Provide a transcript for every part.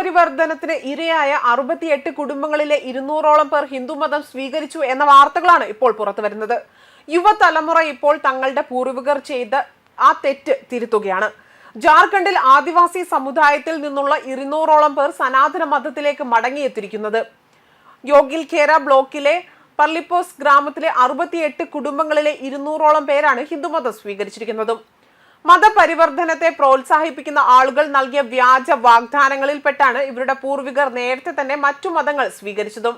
മതപരിവർത്തനത്തിന് ഇരയായ അറുപത്തിയെട്ട് കുടുംബങ്ങളിലെ ഇരുന്നൂറോളം പേർ ഹിന്ദുമതം സ്വീകരിച്ചു എന്ന വാർത്തകളാണ് ഇപ്പോൾ പുറത്തു വരുന്നത്. യുവതലമുറ ഇപ്പോൾ തങ്ങളുടെ പൂർവികർ ചെയ്ത ആ തെറ്റ് തിരുത്തുകയാണ്. ജാർഖണ്ഡിൽ ആദിവാസി സമുദായത്തിൽ നിന്നുള്ള ഇരുന്നൂറോളം പേർ സനാതന മതത്തിലേക്ക് മടങ്ങിയെത്തിയിരിക്കുന്നത്. യോഗിൽ ഖേര ബ്ലോക്കിലെ പള്ളിപ്പോസ് ഗ്രാമത്തിലെ അറുപത്തിയെട്ട് കുടുംബങ്ങളിലെ ഇരുന്നൂറോളം പേരാണ് ഹിന്ദുമതം സ്വീകരിച്ചിരിക്കുന്നതും. മതപരിവർത്തനത്തെ പ്രോത്സാഹിപ്പിക്കുന്ന ആളുകൾ നൽകിയ വ്യാജ വാഗ്ദാനങ്ങളിൽപ്പെട്ടാണ് ഇവരുടെ പൂർവികർ നേരത്തെ തന്നെ മറ്റു മതങ്ങൾ സ്വീകരിച്ചതും.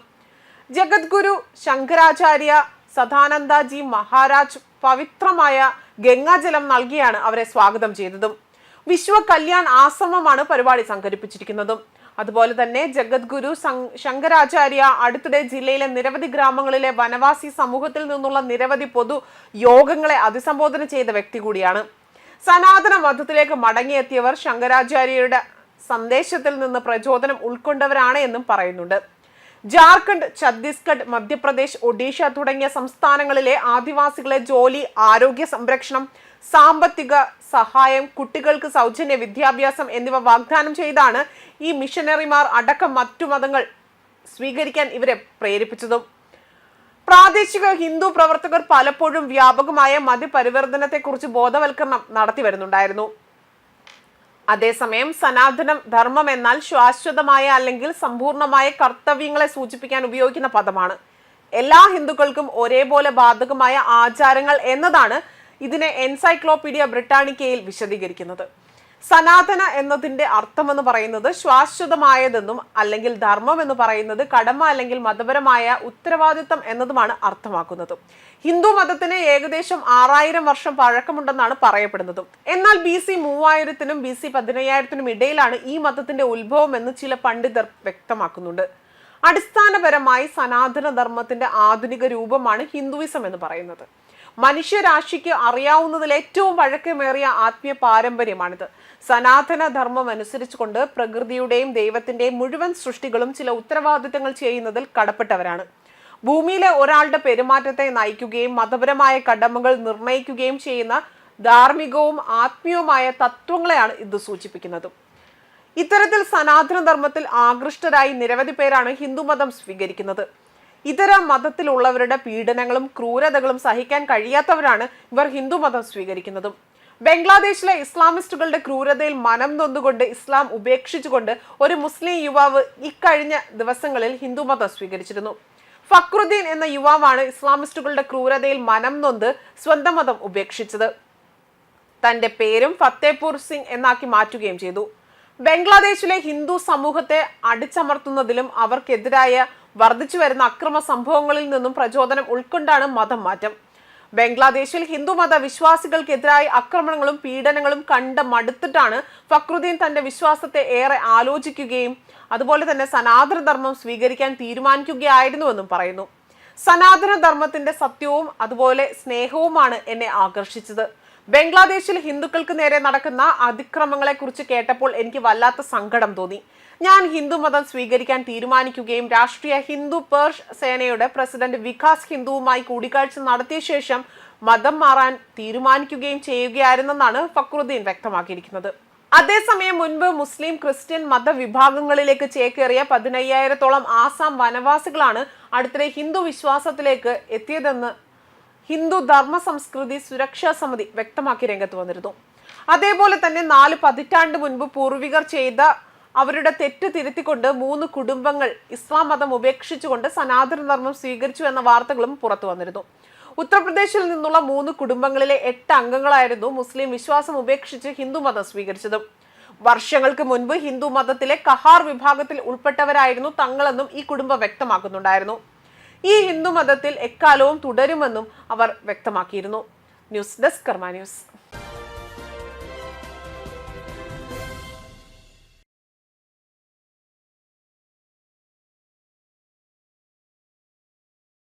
ജഗദ്ഗുരു ശങ്കരാചാര്യ സദാനന്ദജി മഹാരാജ് പവിത്രമായ ഗംഗാജലം നൽകിയാണ് അവരെ സ്വാഗതം ചെയ്തതും. വിശ്വ കല്യാൺ ആശ്രമമാണ് പരിപാടി സംഘടിപ്പിച്ചിരിക്കുന്നതും. അതുപോലെ തന്നെ ജഗദ്ഗുരു ശങ്കരാചാര്യ അടുത്തിടെ ജില്ലയിലെ നിരവധി ഗ്രാമങ്ങളിലെ വനവാസി സമൂഹത്തിൽ നിന്നുള്ള നിരവധി പൊതു യോഗങ്ങളെ അഭിസംബോധന ചെയ്ത വ്യക്തി കൂടിയാണ്. സനാതന മതത്തിലേക്ക് മടങ്ങിയെത്തിയവർ ശങ്കരാചാര്യരുടെ സന്ദേശത്തിൽ നിന്ന് പ്രചോദനം ഉൾക്കൊണ്ടവരാണ് എന്നും പറയുന്നുണ്ട്. ജാർഖണ്ഡ് ഛത്തീസ്ഗഡ് മധ്യപ്രദേശ് ഒഡീഷ തുടങ്ങിയ സംസ്ഥാനങ്ങളിലെ ആദിവാസികളെ ജോലി ആരോഗ്യ സംരക്ഷണം സാമ്പത്തിക സഹായം കുട്ടികൾക്ക് സൗജന്യ വിദ്യാഭ്യാസം എന്നിവ വാഗ്ദാനം ചെയ്താണ് ഈ മിഷനറിമാർ അടക്കം മറ്റു മതങ്ങൾ സ്വീകരിക്കാൻ ഇവരെ പ്രേരിപ്പിച്ചതും. പ്രാദേശിക ഹിന്ദു പ്രവർത്തകർ പലപ്പോഴും വ്യാപകമായ മതിപരിവർത്തനത്തെക്കുറിച്ച് ബോധവൽക്കരണം നടത്തി വരുന്നുണ്ടായിരുന്നു. അതേസമയം സനാതനം ധർമ്മം എന്നാൽ ശാശ്വതമായ അല്ലെങ്കിൽ സമ്പൂർണമായ കർത്തവ്യങ്ങളെ സൂചിപ്പിക്കാൻ ഉപയോഗിക്കുന്ന പദമാണ്. എല്ലാ ഹിന്ദുക്കൾക്കും ഒരേപോലെ ബാധകമായ ആചാരങ്ങൾ എന്നതാണ് ഇതിനെ എൻസൈക്ലോപീഡിയ ബ്രിട്ടാനിക്കയിൽ വിശദീകരിക്കുന്നത്. സനാതന എന്നതിന്റെ അർത്ഥമെന്ന് പറയുന്നത് ശാശ്വതമായതെന്നും അല്ലെങ്കിൽ ധർമ്മം എന്ന് പറയുന്നത് കടമ അല്ലെങ്കിൽ മതപരമായ ഉത്തരവാദിത്തം എന്നതുമാണ് അർത്ഥമാക്കുന്നത്. ഹിന്ദു മതത്തിന് ഏകദേശം ആറായിരം വർഷം പഴക്കമുണ്ടെന്നാണ് പറയപ്പെടുന്നത്. എന്നാൽ ബി സി മൂവായിരത്തിനും ബി സി പതിനയ്യായിരത്തിനും ഇടയിലാണ് ഈ മതത്തിന്റെ ഉത്ഭവം എന്ന് ചില പണ്ഡിതർ വ്യക്തമാക്കുന്നുണ്ട്. അടിസ്ഥാനപരമായി സനാതന ധർമ്മത്തിന്റെ ആധുനിക രൂപമാണ് ഹിന്ദുവിസം എന്ന് പറയുന്നത്. മനുഷ്യരാശിക്ക് അറിയാവുന്നതിൽ ഏറ്റവും പഴക്കമേറിയ ആത്മീയ പാരമ്പര്യമാണിത്. സനാതന ധർമ്മം അനുസരിച്ചുകൊണ്ട് പ്രകൃതിയുടെയും ദൈവത്തിന്റെയും മുഴുവൻ സൃഷ്ടികളും ചില ഉത്തരവാദിത്തങ്ങൾ ചെയ്യുന്നതിൽ കടപ്പെട്ടവരാണ്. ഭൂമിയിലെ ഒരാളുടെ പെരുമാറ്റത്തെ നയിക്കുകയും മതപരമായ കടമകൾ നിർണയിക്കുകയും ചെയ്യുന്ന ധാർമ്മികവും ആത്മീയവുമായ തത്വങ്ങളെയാണ് ഇത് സൂചിപ്പിക്കുന്നത്. ഇത്തരത്തിൽ സനാതനധർമ്മത്തിൽ ആകൃഷ്ടരായി നിരവധി പേരാണ് ഹിന്ദുമതം സ്വീകരിക്കുന്നത്. ഇതര മതത്തിലുള്ളവരുടെ പീഡനങ്ങളും ക്രൂരതകളും സഹിക്കാൻ കഴിയാത്തവരാണ് ഇവർ ഹിന്ദുമതം സ്വീകരിക്കുന്നതും. ബംഗ്ലാദേശിലെ ഇസ്ലാമിസ്റ്റുകളുടെ ക്രൂരതയിൽ മനം നൊന്നുകൊണ്ട് ഇസ്ലാം ഉപേക്ഷിച്ചുകൊണ്ട് ഒരു മുസ്ലിം യുവാവ് ഇക്കഴിഞ്ഞ ദിവസങ്ങളിൽ ഹിന്ദുമതം സ്വീകരിച്ചിരുന്നു. ഫക്രുദ്ദീൻ എന്ന യുവാവാണ് ഇസ്ലാമിസ്റ്റുകളുടെ ക്രൂരതയിൽ മനം നൊന്ത് സ്വന്തം മതം ഉപേക്ഷിച്ചത്. തന്റെ പേരും ഫത്തേപൂർ സിംഗ് എന്നാക്കി മാറ്റുകയും ചെയ്തു. ബംഗ്ലാദേശിലെ ഹിന്ദു സമൂഹത്തെ അടിച്ചമർത്തുന്നതിലും അവർക്കെതിരായ വർദ്ധിച്ചു വരുന്ന അക്രമ സംഭവങ്ങളിൽ നിന്നും പ്രചോദനം ഉൾക്കൊണ്ടാണ് മതം മാറ്റം ബംഗ്ലാദേശിൽ ഹിന്ദുമത വിശ്വാസികൾക്കെതിരായ ആക്രമണങ്ങളും പീഡനങ്ങളും കണ്ട മടുത്തിട്ടാണ് ഫക്രുദ്ദീൻ തന്റെ വിശ്വാസത്തെ ഏറെ ആലോചിക്കുകയും അതുപോലെ തന്നെ സനാതനധർമ്മം സ്വീകരിക്കാൻ തീരുമാനിക്കുകയായിരുന്നുവെന്നും പറയുന്നു. സനാതനധർമ്മത്തിന്റെ സത്യവും അതുപോലെ സ്നേഹവുമാണ് എന്നെ ആകർഷിച്ചത്. ബംഗ്ലാദേശിൽ ഹിന്ദുക്കൾക്ക് നേരെ നടക്കുന്ന അതിക്രമങ്ങളെ കുറിച്ച് കേട്ടപ്പോൾ എനിക്ക് വല്ലാത്ത സങ്കടം തോന്നി. ഞാൻ ഹിന്ദു മതം സ്വീകരിക്കാൻ തീരുമാനിക്കുകയും രാഷ്ട്രീയ ഹിന്ദു പേർഷ് സേനയുടെ പ്രസിഡന്റ് വികാസ് ഹിന്ദുവുമായി കൂടിക്കാഴ്ച നടത്തിയ ശേഷം മതം മാറാൻ തീരുമാനിക്കുകയും ചെയ്യുകയായിരുന്നെന്നാണ് ഫക്രുദ്ദീൻ വ്യക്തമാക്കിയിരിക്കുന്നത്. അതേസമയം മുൻപ് മുസ്ലിം ക്രിസ്ത്യൻ മതവിഭാഗങ്ങളിലേക്ക് ചേക്കേറിയ പതിനയ്യായിരത്തോളം ആസാം വനവാസികളാണ് അടുത്തിടെ ഹിന്ദു വിശ്വാസത്തിലേക്ക് എത്തിയതെന്ന് ഹിന്ദു ധർമ്മ സംസ്കൃതി സുരക്ഷാ സമിതി വ്യക്തമാക്കി രംഗത്ത് വന്നിരുന്നു. അതേപോലെ തന്നെ നാല് പതിറ്റാണ്ട് മുൻപ് പൂർവികർ ചെയ്ത അവരുടെ തെറ്റ് തിരുത്തിക്കൊണ്ട് മൂന്ന് കുടുംബങ്ങൾ ഇസ്ലാം മതം ഉപേക്ഷിച്ചുകൊണ്ട് സനാതന ധർമ്മം സ്വീകരിച്ചു എന്ന വാർത്തകളും പുറത്തു വന്നിരുന്നു. ഉത്തർപ്രദേശിൽ നിന്നുള്ള മൂന്ന് കുടുംബങ്ങളിലെ എട്ട് അംഗങ്ങളായിരുന്നു മുസ്ലിം വിശ്വാസം ഉപേക്ഷിച്ച് ഹിന്ദു മതം സ്വീകരിച്ചത്. വർഷങ്ങൾക്ക് മുൻപ് ഹിന്ദു മതത്തിലെ കഹാർ വിഭാഗത്തിൽ ഉൾപ്പെട്ടവരായിരുന്നു തങ്ങളെന്നും ഈ കുടുംബം വ്യക്തമാക്കുന്നുണ്ടായിരുന്നു. ഈ ഹിന്ദു മതത്തിൽ എക്കാലവും തുടരുമെന്നും അവർ വ്യക്തമാക്കിയിരുന്നു. News desk Karma news.